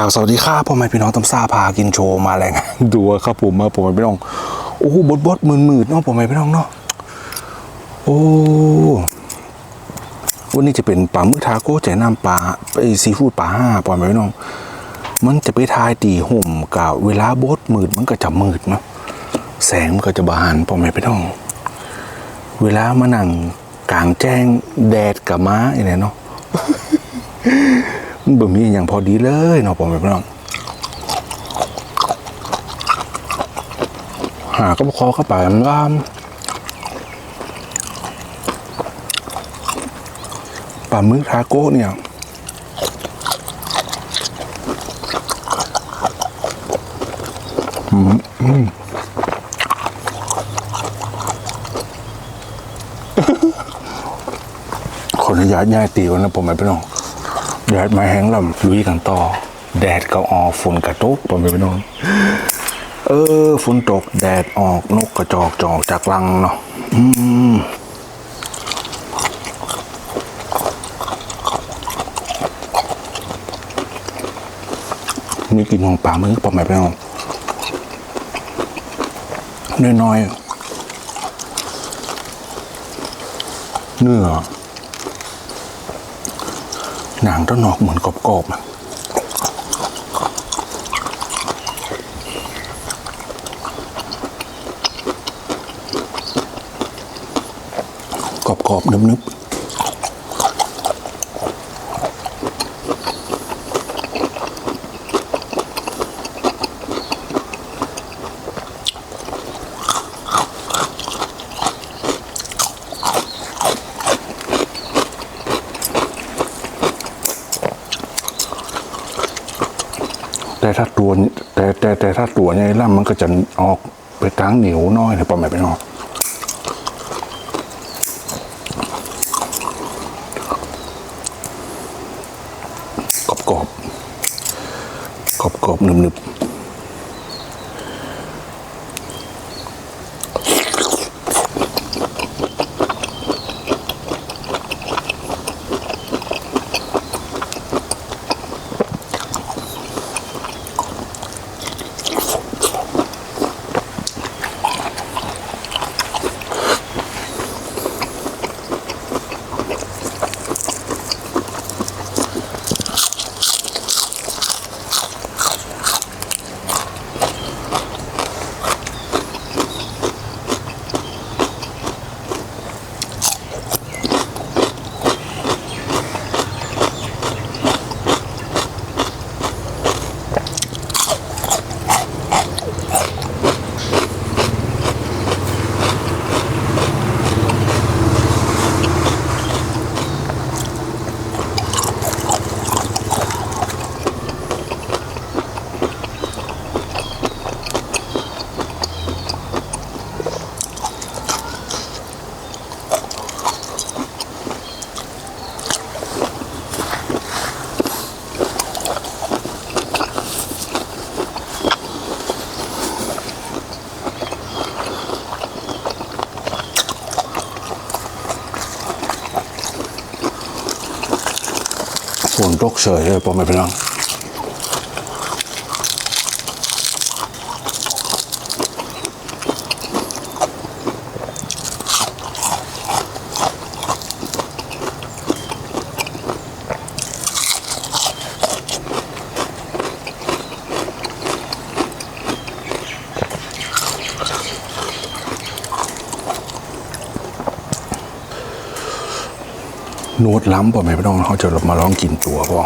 กล่าวสวัสดีครับพ่อแม่พี่น้องตำซาพากินโชว์มาแรงดูครับผมมาผมแม่พี่น้องโอ้โหบดบดมืนมืดๆเนาะพ่อแม่พี่น้องเนาะโอ้วันนี้จะเป็นปลาหมึกทาโก้ใจน้ำปลาไอซีฟู้ดปลาห้าพ่อแม่พี่น้อง มันจะไปทายตีห่มกับเวลาบดมืดมันก็จะมืดเนาะแสงมันก็จะบานพ่อแม่พี่น้อง เวลามานั่งกลางแจ้งแดดกับม้าอย่างเนาะ มันบ่มีอย่างพอดีเลยเนาะผมพี่น้องหาก็คอเข้าไปมันว่าปลาหมึกทาโก้เนี่ยอืมอืมขออนุญาตย่ายตีก่อนนะผมไม่เป็นน้อง แดดมาแห้งลำลุยกันต่อ แดดก็ออกฝนกระตกผมไม่เป็นน้องเออฝนตกแดดออกนกกระจอกจอกจากรังเนาะอืมมีกลินของปลาหมึกผมไม่เป็นน้องน้อยๆเนื้อ หนังต้นนอกเหมือนกรอบๆนะกรอบๆนึบๆแต่ถ้าตัวนี้ แต่ถ้าตัวใหญ่ล่ำมันก็จะออกไปทางเหนียวน้อยนะประมาณไปนออกกรอบกรอบๆหนึบ ส่วนรกเฉยเลยปอไม่เป็นไร ล้ำปอไม่ต้องเขาจะมาลองกินตัวพอ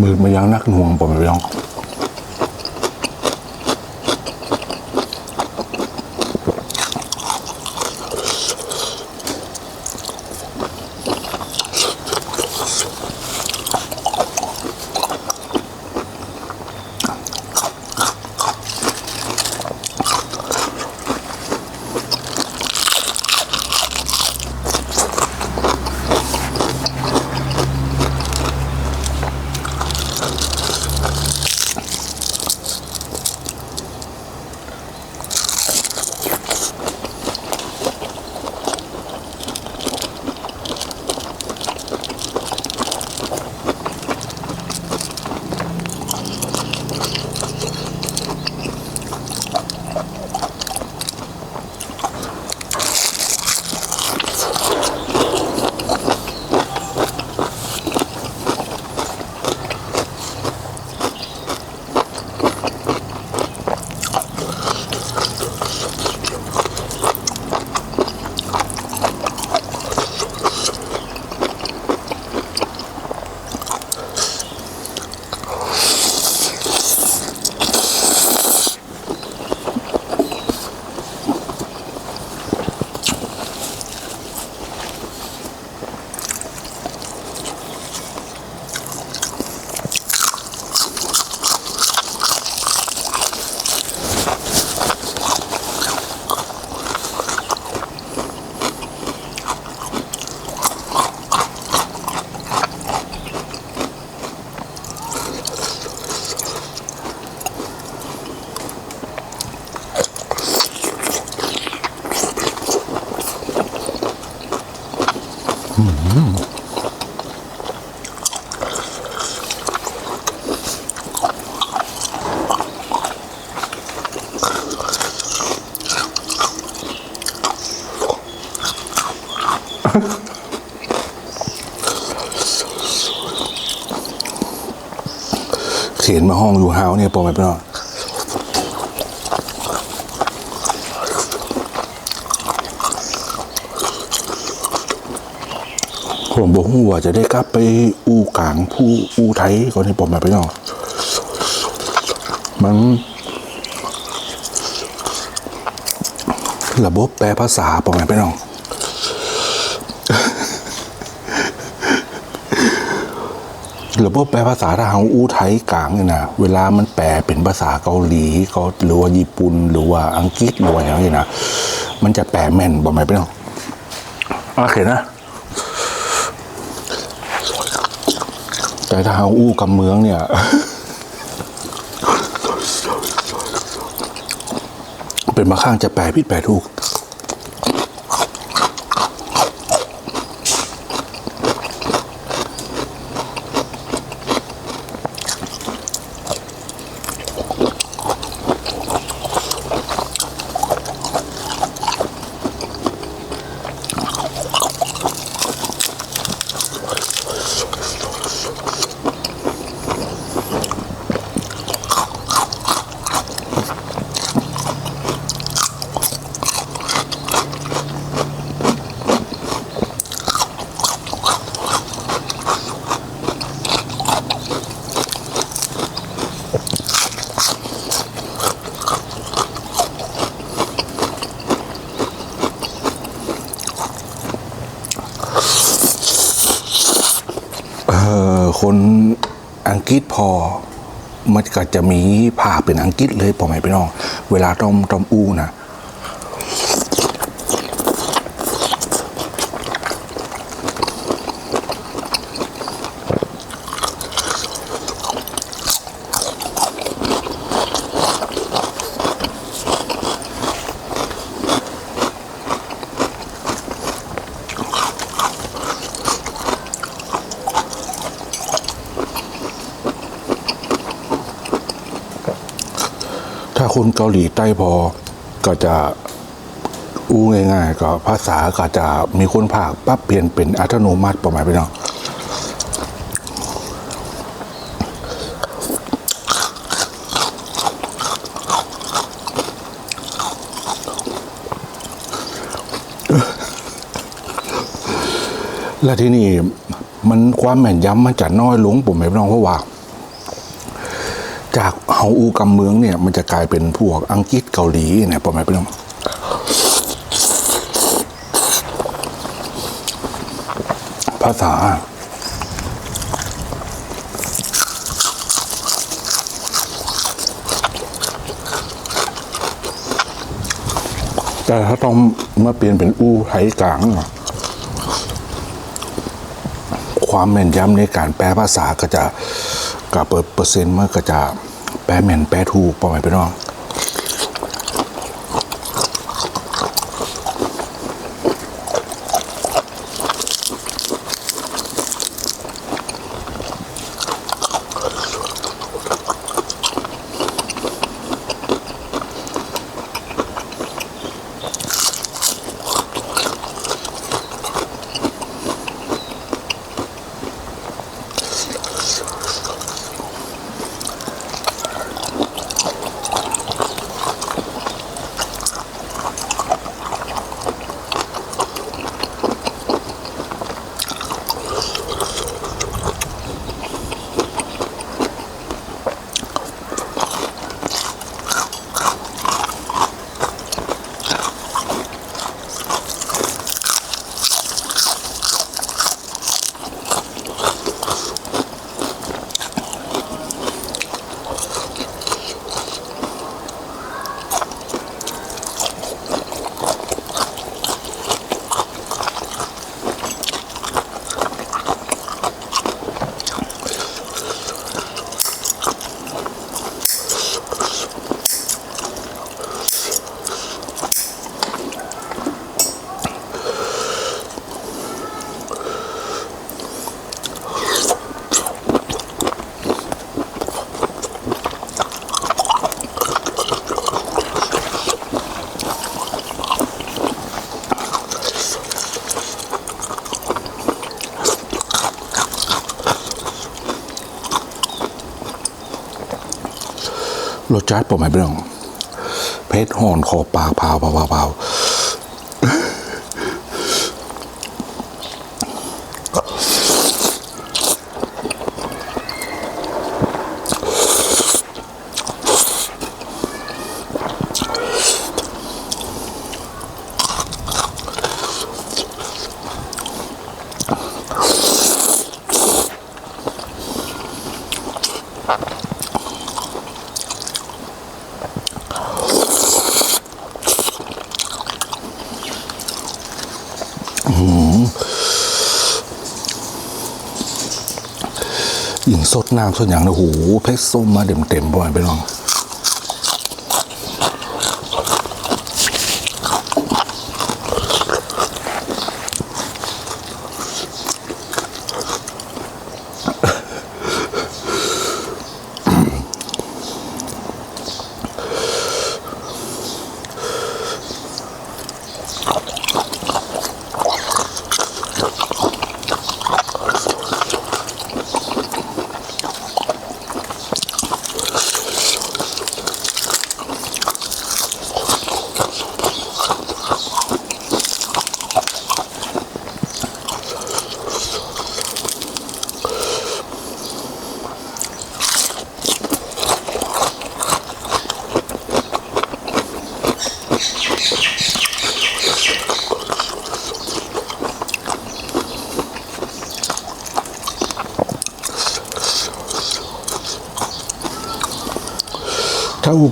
มือมายังนักหน่วงผมไปยอง เขียนมาห้องอยู่เฮาเนี่ยปอไปพี่น้องผมบอกว่าจะได้กลับไปอู่กลางผู้อู่ไทยก่อนที่ปอมาไปน้องมันระบบแปลภาษาปอมาไปน้อ งระบบแปลภาษาถ้าเอาอู้ไทยกลางเนี่ยนะเวลามันแปลเป็นภาษาเกาหลีเขาหรือว่าญี่ปุ่นหรือว่าอังกฤษหรือว่าอย่างนี้นะมันจะแปลแม่นบอกไหมพี่น้องโอเคนะแต่ถ้าเอาอู้กับเมืองเนี่ยเป็นมาข้างจะแปลผิดแปลถูก เอ่อคนอังกฤษพอ มันก็จะมีภาพเป็นอังกฤษเลยพอไหมพี่น้อง เวลาต้มต้มอู้นะ คนเกาหลีใต้พอก็จะอู้ง่ายๆ ก็ภาษาก็จะมีคนภาคปั๊บเปลี่ยนเป็นอัตโนมัติประมาณไปเนาะและที่นี่มันความแม่นยำมันจะน้อยลงผมไม่ต้องเพราะว่าากเฮาอูกำเมืองเนี่ยมันจะกลายเป็นพวกอังกฤษเกาหลีเนี่ยผมไม่ต้องภาษา แต่ถ้าต้องมาเปลี่ยนเป็นอูไทยกลาง ความแม่นยำในการแปลภาษาก็จะกับเปิดเปอร์เซ็นต์มันก็จะ แปลแม่นแปลถูกปล่อยไปน้อง รสชาติผมไม่เป็นองเพชรหอนคอปากพาวพาวพาว หญิงสดน้ำสดอย่างนะโอ้โหเพชรส้มมาเต็มๆบ่อยไปลอง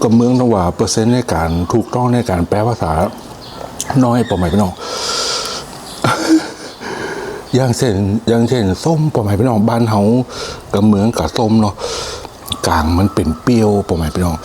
กับเมืองนว่าเปอร์เซ็นต์ในการถูกต้องในการแปลภาษาน้อยประมาณพี่น้องอย่างเช่นอย่างเช่นส้มประมาณพี่น้องบ้านเฮากับเมืองกับส้มเนาะกลางมันเป็นเปรี้ยวประมาณพี่น้อง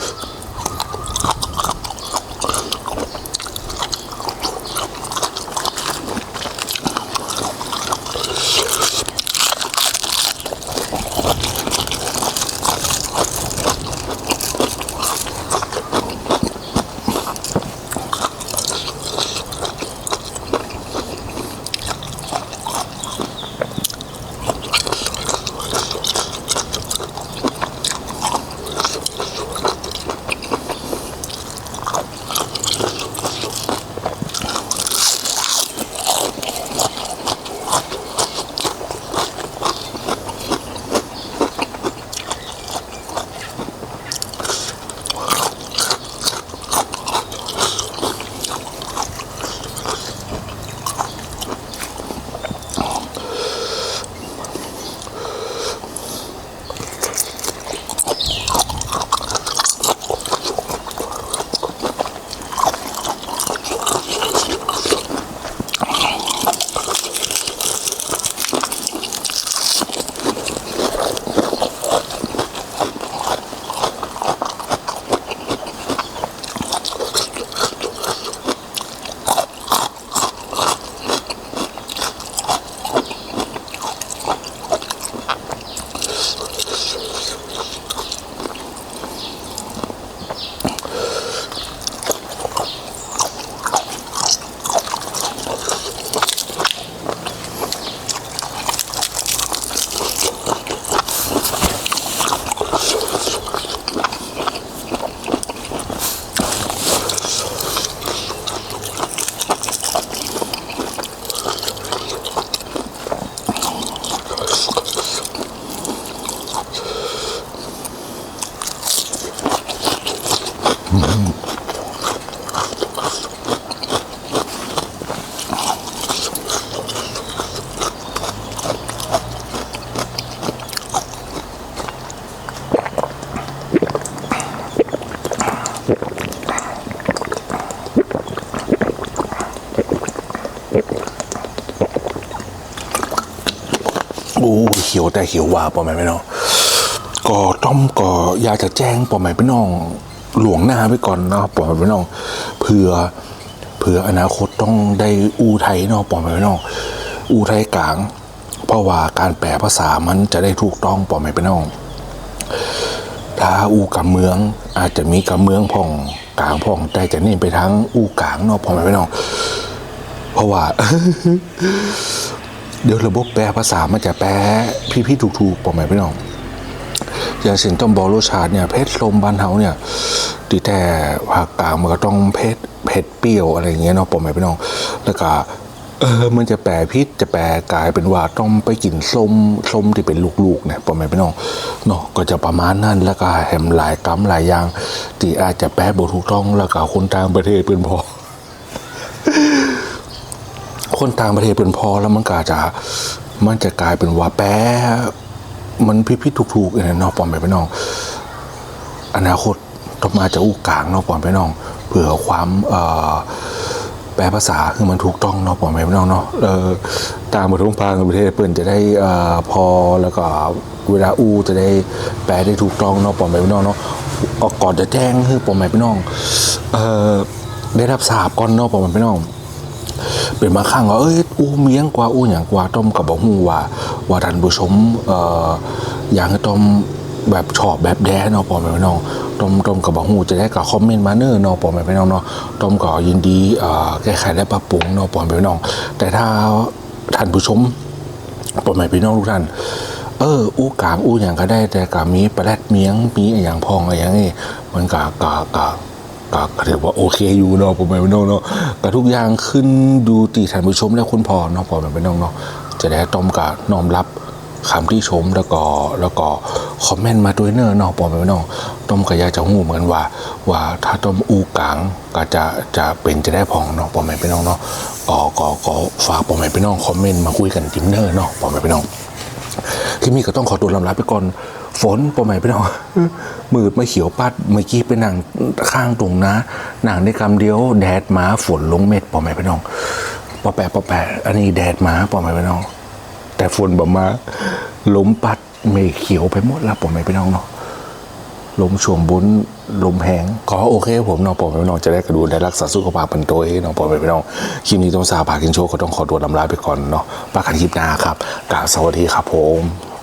ขียวแต่เขียวว่าปอมไหมพี่น้องก็ต้อมก็อยากจะแจ้งปอมไหมพี่น้องหลวงหน้าไปก่อนเนาะปอมไหมพี่น้องเผื่อเผื่ออนาคตต้องได้อูไทยเนาะปอมไหมพี่น้องอูไทยกลาง เพราะว่าการแปลภาษามันจะได้ถูกต้องปอมไหมพี่น้องถ้าอูกับเมืองอาจจะมีกับเมืองพ่องกลางพ่องแต่จะเน้นไปทั้งอูกลางเนาะพอไหมพี่น้อง เพราะว่า เดี๋ยวระบบแปลภาษามันจะแปลพี่ๆถูกๆปอไหมพี่น้องอย่างเช่นต้มบอลรสชาติเนี่ยเพชรลมบ้านเฮาเนี่ยตีแต่ภาคกลางมันก็ต้องเพชรเผ็ดเปรี้ยวอะไรอย่างเงี้ยเนาะปอไหมพี่น้องแล้วก็เออมันจะแปลพิษจะแปลกลายเป็นว่าต้องไปกินส้มส้มที่เป็นลูกๆเนี่ยปอไหมพี่น้องเนาะก็จะประมาณนั้นแล้วก็แหมหลายกำหลายอย่างที่อาจจะแปลบทถูกต้องแล้วก็คนต่างประเทศเป็นพอ คนต่างประเทศเป็นพอแล้วมันก็จะมันจะกลายเป็นว่าแปะมันพิพิถูกๆอย่างนั้นเนาะปอมไปพี่น้อง อนาคตต้องมาจากอู่กลางนาะปอมไปน้องเผื่อความแปลภาษาคือมันถูกต้องนาะปอมไปพี่น้องเนาะต่างประเทศต่างประเทศเปิ่นจะได้อพอแล้วก็เวลาอูจะได้แปลได้ถูกต้องนาะปอมไปพี่น้องเนาะก่อนจะแจ้งคือปอมไปพี่น้องได้รับทราบก่อนนาะปอมไปพี่น้อง เป็นบางครั้งว่าเอ้ยอู้เมียงกว่าอู้อย่างกว่าต้มกับบอกฮู้ว่าว่าท่านผู้ชมเอ่ออย่างต้มแบบชอบแบบแด้เนาะปอแม่พี่น้องต้มต้มกับบอกฮู้จะได้กับคอมเมนต์มาเนอร์เนาะปอแม่พี่น้องเนาะต้มก็ยินดีเอ่อแก้ไขและปรับปรุงเนาะปอแม่พี่น้อง แต่ถ้าท่านผู้ชมปอแม่พี่น้องทุกท่านเอออู้กลางอู้อย่างก็ได้แต่ก็มีปลาแรดเมียงมีอะไรอย่างพองอะไรอย่างนี้มันก็ก็ก็ ก็ก็ถือว่าโอเคอยู่เนาะผมไม่น้องเนาะแต่ทุกอย่างขึ้นดูตีท่านผู้ชมและคุณพ่อเนาะผมไม่น้องเนาะจะได้ต้อมกับน้อมรับคำที่ชมแล้วก็แล้วก็คอมเมนต์มาด้วยเนอะเนาะผมไม่น้องต้อมก็อยาจะหูเหมือนว่า ว่าถ้าต้มอูกลางก็จะจะเป็นจะได้พองเนาะผมไม่น้องเนาะก็ก็ก็ฝากผมไม่น้องคอมเมนต์มาคุยกันจิมเนอร์เนาะผมไม่น้องที่มีก็ต้องขอตัวลำลาไปก่อน ฝนปอใหม่ไปหน่อยมืดไม่เขียวปัดเมื่อกี้ไปนั่งข้างตรงนะหนังได้คำเดียวแดดหมาฝนลงเม็ดปอใหม่ไปน้องปอแปะปอแปะอันนี้แดดหมาปอใหม่ไปน้อง แต่ฝนบ่มาลมปัดไม่เขียวไปหมดล้วปอใหม่ไปน้องเนาะลมช่วงบุญลมแหงก็โอเค ผมน้องปอมพี่น้องจะได้กระดูได้รักษาสุขภาพเป็นตัวเองน้องปอมพี่น้องคลิปนี้ต้องสาพากินโชว์ก็ต้องขอตัวลำลาไปก่อนเนาะปากันคลิปหน้าครับกราบสวัสดีครับผม